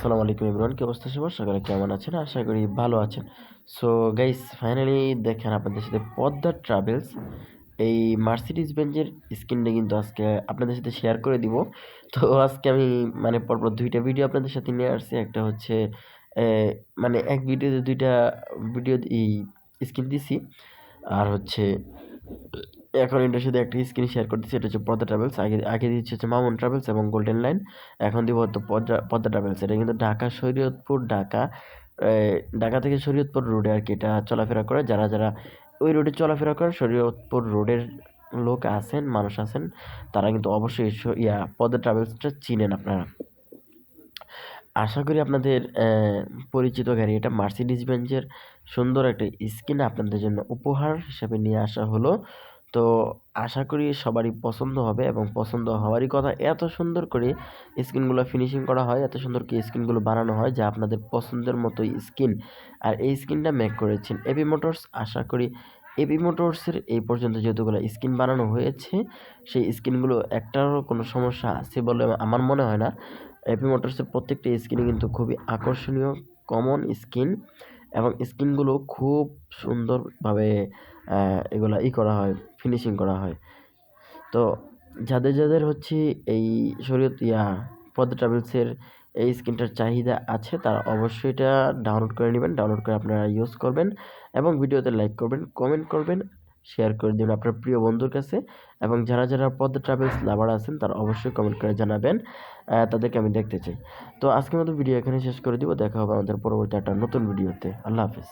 আসসালামু আলাইকুম ইমরান কি অবস্থা সবার? সকালে কেমন আছেন? আশা করি ভালো আছেন। সো গাইস ফাইনালি দেখেন আপনাদের সাথে পদ্মা ট্রাভেলস এই মার্সিডিজ বেঞ্জের স্ক্রিনটা কিন্তু আজকে আপনাদের সাথে শেয়ার করে দিব। তো আজকে আমি মানে পরপর দুইটা ভিডিও আপনাদের সাথে নিয়ে আসছি। একটা হচ্ছে মানে এক ভিডিওতে দুইটা ভিডিও এই স্ক্রিন দিছি। আর হচ্ছে এখন এটার সাথে একটা স্ক্রিন শেয়ার করতেছি, এটা হচ্ছে পদ্মা ট্রাভেলস আগে আগে দিচ্ছে হচ্ছে মামুন ট্রাভেলস এবং গোল্ডেন লাইন এখন দিব হয়তো পদ্মা পদ্মা ট্রাভেলস এটা কিন্তু ঢাকা শরীয়তপুর, ঢাকা ঢাকা থেকে শরীয়তপুর রোডে আর কি এটা চলাফেরা করে। যারা যারা ওই রোডে চলাফেরা করেন শরীয়তপুর রোডের লোক আছেন, মানুষ আছেন, তারা কিন্তু অবশ্যই ইয়া, পদ্মা ট্রাভেলসটা চিনেন আপনারা। আশা করি আপনাদের পরিচিত গাড়ি এটা মার্সিডিজ বেঞ্জের সুন্দর একটা স্কিন আপনাদের জন্য উপহার হিসেবে নিয়ে আসা হলো। তো আশা করি সবারই পছন্দ হবে এবং পছন্দ হওয়ারই কথা। এত সুন্দর করে স্কিনগুলো ফিনিশিং করা হয়, এত সুন্দর করে স্কিনগুলো বানানো হয় যা আপনাদের পছন্দের মতো স্কিন আর এই স্কিনটা মেক করেছেন এবি মোটরস আশা করি এবি মোটরসের এই পর্যন্ত যতগুলো স্কিন বানানো হয়েছে, সেই স্কিনগুলো একটারও কোনো সমস্যা আছে বলে আমার মনে হয় না। এপি মোটরসের প্রত্যেকটা স্কিনই কিন্তু খুবই আকর্ষণীয় কমন স্কিন এবং স্কিনগুলো খুব সুন্দরভাবে এগুলা ই করা হয় ফিনিশিং করা হয়। তো যাদের যাদের হচ্ছে এই শরীয়ত ইয়া, পদ্মা ট্রাভেলসের এই স্ক্রিনটার চাহিদা আছে, তারা অবশ্যই এটা ডাউনলোড করে নেবেন ডাউনলোড করে আপনারা ইউজ করবেন এবং ভিডিওতে লাইক করবেন কমেন্ট করবেন শেয়ার করে দেবেন আপনার প্রিয় বন্ধুর কাছে এবং যারা যারা পদ্ম ট্রাভেলস লাভার আছেন, তারা অবশ্যই কমেন্ট করে জানাবেন তাদেরকে আমি দেখতে চাই। তো আজকের মতো ভিডিও এখানে শেষ করে দিব, দেখা হবে আমাদের পরবর্তী একটা নতুন ভিডিওতে আল্লাহ হাফিজ।